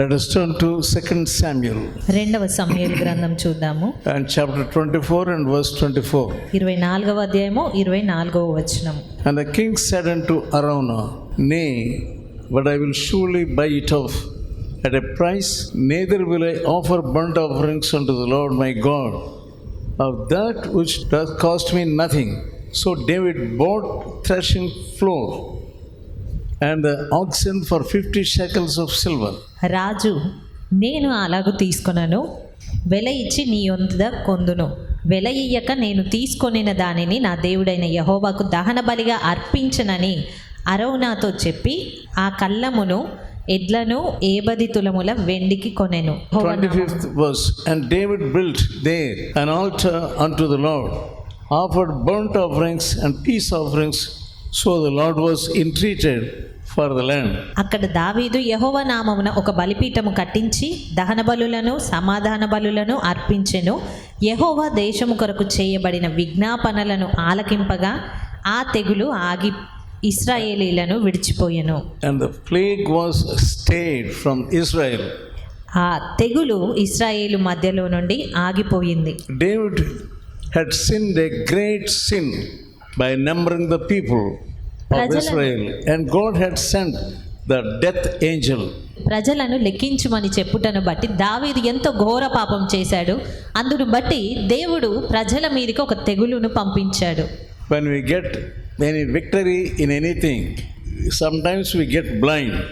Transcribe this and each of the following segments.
Let us turn to 2 Samuel రెండవ సమయలు గ్రంథం చూద్దాము and chapter 24 and verse 24. ఇరవై నాలుగవ అధ్యాయము ఇరవై నాలుగవ వచనం And the king said unto Araunah, Nay, but I will surely buy it off at a price, neither will I offer burnt offerings unto the Lord my God of that which doth cost me nothing. So David bought threshing floor and the oxen for fifty shekels of silver. రాజు నేను అలాగు తీసుకొనను వెల ఇచ్చి నీ యొంద కొందును వెల ఇయ్యక నేను తీసుకొనిన దానిని నా దేవుడైన యహోవాకు దహన బలిగా అర్పించనని అరౌనాతో చెప్పి ఆ కళ్ళమును ఎడ్లను ఏబది తులముల వెండికి కొనెను 25th verse And David built there an altar unto the Lord, offered burnt offerings and peace offerings. So the Lord was entreated for the land. అక్కడ దావీదు యహోవ నామమున ఒక బలిపీఠము కట్టించి దహన బలులను సమాధాన బలులను అర్పించెను యహోవా దేశము కొరకు చేయబడిన విజ్ఞాపనలను ఆలకింపగా ఆ తెగులు ఆగి ఇస్రాయేలీలను విడిచిపోయెను And the plague was stayed from Israel. ఆ తెగులు ఇస్రాయేలు మధ్యలో నుండి ఆగిపోయింది David had sinned a great sin by numbering the people of ప్రజలను- Israel, and God head the death angel ప్రజలను లెక్కించమని చెప్పుటను బట్టి దావీదు ఎంతో ఘోర పాపం చేశాడు. అందును బట్టి దేవుడు ప్రజల మీదకి ఒక తెగులును పంపించాడు. When we get any victory in anything sometimes we get blind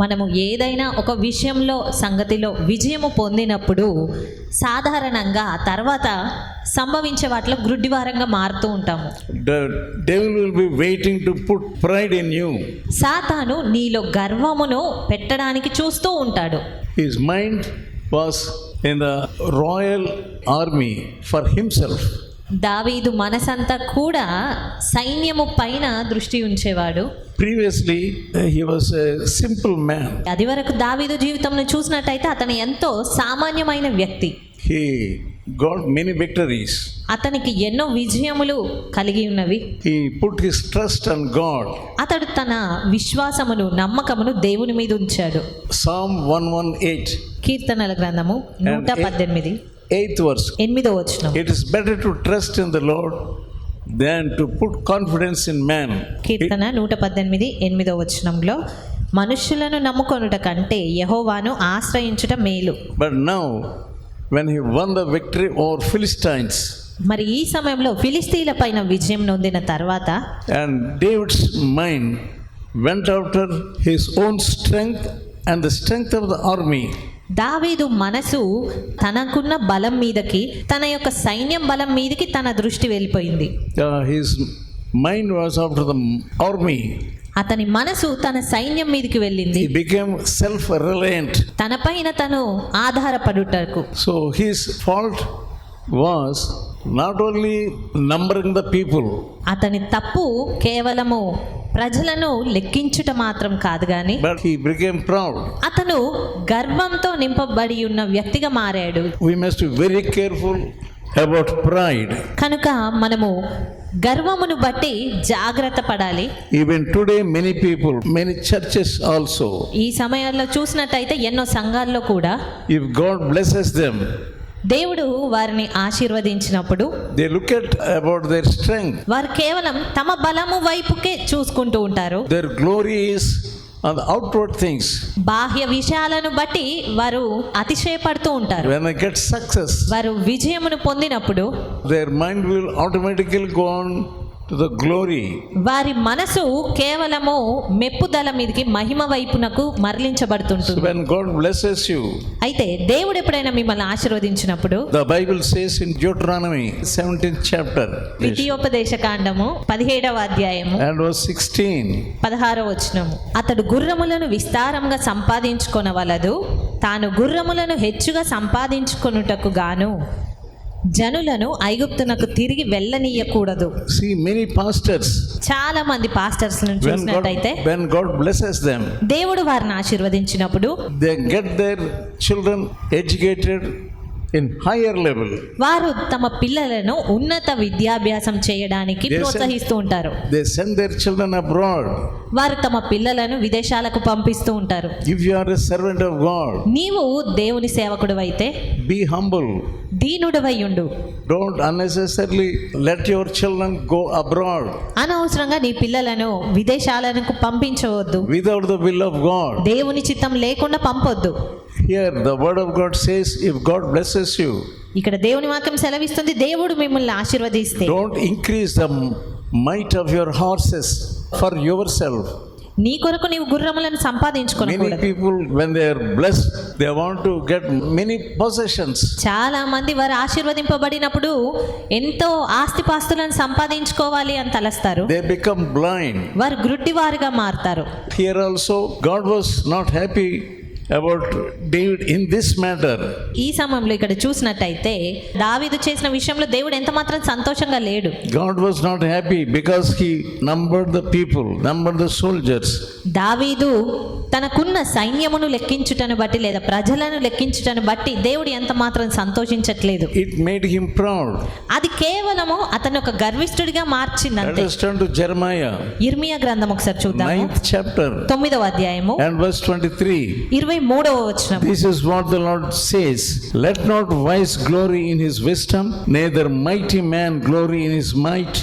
మనము ఏదైనా ఒక విషయంలో సంగతిలో విజయము పొందినప్పుడు సాధారణంగా తర్వాత సంభవించే వాటిలో గ్రుడ్డివారంగా మారుతూ ఉంటాము waiting to put pride in you. సాతాను నీలో గర్వమును పెట్టడానికి చూస్తూ ఉంటాడు mind was in the royal army for himself. దావీదు మనసంతా కూడా సైన్యము పైన దృష్టి ఉంచేవాడు he was a simple man. అది వరకు దావీదు జీవితంను చూసినట్టయితే అతను ఎంతో సామాన్యమైన వ్యక్తి He got many victories. అతనికి ఎన్నో విజయములు కలిగి ఉన్నవి He put his trust on God. అతడు తన విశ్వాసమును నమ్మకమును దేవుని మీద ఉంచాడు Psalm 118, కీర్తనల గ్రంథము నూట పద్దెనిమిది 8th verse. ఎనిమిదో వచనం It is better to trust in the Lord than to put confidence in man. కీర్తన నూట పద్దెనిమిది ఎనిమిదో వచనంలో మనుష్యులను నమ్ముకొనుట కంటే యహోవాను ఆశ్రయించుట మేలు But now, when he won the victory over Philistines, మరి ఈ సమయంలో ఫిలిస్తీన్ల పైన విజయం నొందిన తర్వాత and David's mind went after his own strength and the strength of the army. దావీదు మనసు తనకున్న బలం మీదకి తన యొక్క సైన్యం బలం మీదకి తన దృష్టి వెళ్ళిపోయింది his mind was after the army. అతని మనసు తన సైన్యం మీదకి వెళ్ళింది He became self reliant. తన ఆధారపడుటకు So his fault was not only numbering the people, అతని తప్పు కేవలము ప్రజలను లెక్కించుట మాత్రం కాదు గాని బట్ హి ప్రౌడ్ అతను గర్వంతో నింపబడి ఉన్న వ్యక్తిగా మారాడు. We must very careful about pride కనుక మనము గర్వమును బట్టి జాగ్రత్త పడాలి. Even today many people many churches also ఈ సమయాల్లో చూసినట్టయితే ఎన్నో సంఘాల్లో కూడా ఇఫ్ గాడ్ బ్లెస్ దెమ్ దేవుడు వారిని ఆశీర్వదించినప్పుడు they look at about their strength. వారు కేవలం తమ బలము వైపుకే చూసుకుంటూ ఉంటారు is on the outward things. బాహ్య విషయాలను బట్టి వారు అతిశయపడుతూ ఉంటారు When they get success, వారు విజయమును పొందినప్పుడు their mind will automatically go on to the glory. వారి మనసు కేవలము మెప్పుదల మీదకి మహిమ వైపునకు మరలించబడుతుంటుంది. When God blesses you, అయితే దేవుడు ఎప్పుడైనా మిమ్మల్ని ఆశీర్వదించినప్పుడు the Bible says in Deuteronomy 17th chapter ద్వితీయోపదేశ కాండము పదిహేడవ అధ్యాయము and verse 16, పదహారో వచనము. అతడు గుర్రములను విస్తారంగా సంపాదించుకొనవలదు తాను గుర్రములను హెచ్చుగా సంపాదించుకొనుటకు గాను. జనులను ఐగుప్తునకు తిరిగి వెళ్ళనీయకూడదు see many pastors, చాలా మంది పాస్టర్స్ God, చూసినట్టయితే when God blesses them, దేవుడు వారిని ఆశీర్వదించినప్పుడు they get their children educated in higher level. వారు తమ పిల్లలను ఉన్నత విద్యాభ్యాసం చేయడానికి ప్రోత్సహిస్తూ ఉంటారు They send their children abroad. వారు తమ పిల్లలను విదేశాలకు పంపిస్తూ ఉంటారు If you are a servant of God, నీవు దేవుని సేవకుడు అయితే be humble. దీనుడవయ్యుండు don't unnecessarily let your children go abroad అనవసరంగా నీ పిల్లలను విదేశాలకు పంపించవద్దు. Without the will of God దేవుని చిత్తం లేకుండా పంపొద్దు. Here the word of God says if God blesses you ఇక్కడ దేవుని వాక్యం సెలవిస్తుంది దేవుడు మిమ్మల్ని ఆశీర్వదిస్తే. Don't increase the might of your horses for yourself నీ కొరకు నీవు గుర్రములను సంపాదించుకోవాలి many people when they are they want to get many positions చాలా వారు ఆశీర్వదింపబడినప్పుడు ఎంతో ఆస్తిపాస్తులను సంపాదించుకోవాలి అని తలస్తారు. దే బికమ్ బ్లైండ్ వారు గ్రుడ్డి వారిగా మారుతారు here also God was happy about David in this matter. ఈ సమయంలో ఇక్కడ చూసినట్టయితే దావీదు చేసిన విషయంలో దేవుడు ఎంత మాత్రం సంతోషంగా లేడు God was not happy because he numbered the people, numbered the soldiers. దావీదు తనకున్న సైన్యమును లెక్కించుటను బట్టి లేదా ప్రజలను లెక్కించుటను బట్టి దేవుడు ఎంత మాత్రం సంతోషించట్లేదు It made him proud. అది కేవలము అతను ఒక గర్విష్ఠుడిగా మార్చిందంతే us turn to Jeremiah, ఇర్మియా గ్రంథం ఒకసారి ninth chapter, తొమ్మిదవ అధ్యాయము and verse 23. ఇరవై మూడవ వచనం. What the Lord says let not wise glory in his mighty man glory in might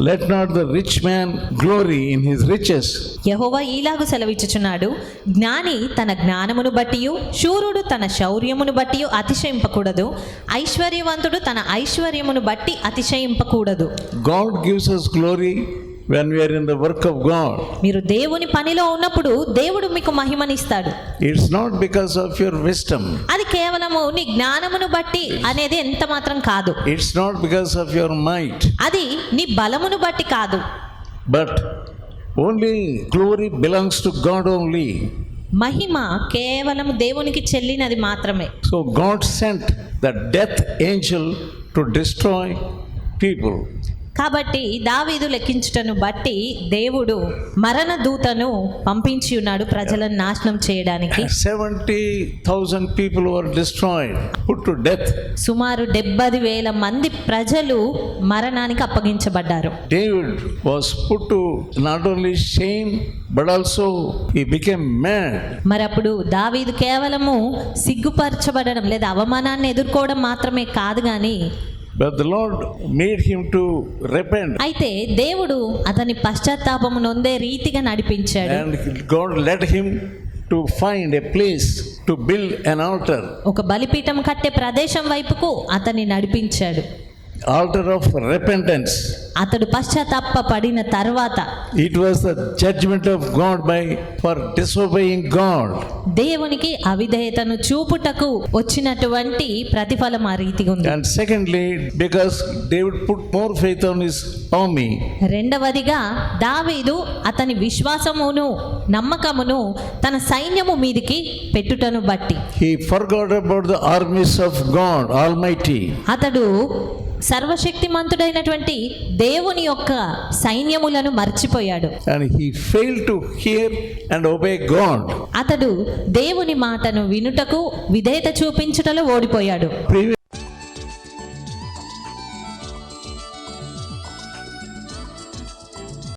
let not the rich man glory in riches యహోవా ఇలాగు సెలవిచ్చుచున్నాడు. జ్ఞాని తన జ్ఞానమును బట్టియు శూరుడు తన శౌర్యమును బట్టియు అతిశయింపకూడదు. ఐశ్వర్యవంతుడు తన ఐశ్వర్యమును బట్టి అతిశయింపకూడదు. God gives us glory when we are in the work of God. మీరు దేవుని పనిలో ఉన్నప్పుడు దేవుడు మీకు మహిమనిస్తాడు It's not because of your wisdom, అది కేవలము నీ జ్ఞానమును బట్టి అనేది ఎంత మాత్రం కాదు it's not because of your might, అది నీ బలమును బట్టి కాదు but only glory belongs to God only. మహిమ కేవలం దేవునికి చెల్లినది మాత్రమే So God sent the death angel to destroy people. కాబట్టి దావీదు లెక్కించుటను బట్టి దేవుడు మరణ దూతను పంపించి ఉన్నాడు ప్రజలను నాశనం చేయడానికి 70,000 people were destroyed, put to death. సుమారు డెబ్బై వేల మంది ప్రజలు మరణానికి అప్పగించబడ్డారు David was put to not only shame, but also he became mad. మరి అప్పుడు దావీదు కేవలము సిగ్గుపరచబడడం లేదా అవమానాన్ని ఎదుర్కోవడం మాత్రమే కాదు కానీ But the Lord made him to repent. అయితే దేవుడు అతని పశ్చాత్తాపము నొందే రీతిగా నడిపించాడు And God led him to find a place to build an altar, ఒక బలిపీఠం కట్టే ప్రదేశం వైపుకు అతన్ని నడిపించాడు ఆల్టర్ ఆఫ్ రిపెంటెన్స్ అతడు పశ్చాత్తాప పడిన తర్వాత it was the judgment of God by for disobeying God దేవునికి అవిధేయతను చూపుటకు వచ్చినటువంటి ప్రతిఫలం ఆ రీతిగా ఉంది. And secondly because David put more faith on his army రెండవదిగా దావీదు అతని విశ్వాసమును నమ్మకమును తన సైన్యము మీదకి పెట్టుటను బట్టి. He forgot about the armies of God almighty అతడు సర్వశక్తిమంతుడైనటువంటి దేవుని యొక్క సైన్యములను మర్చిపోయాడు And he failed to hear and obey God. అతడు దేవుని మాటను వినుటకు విధేయత చూపించుటలో ఓడిపోయాడు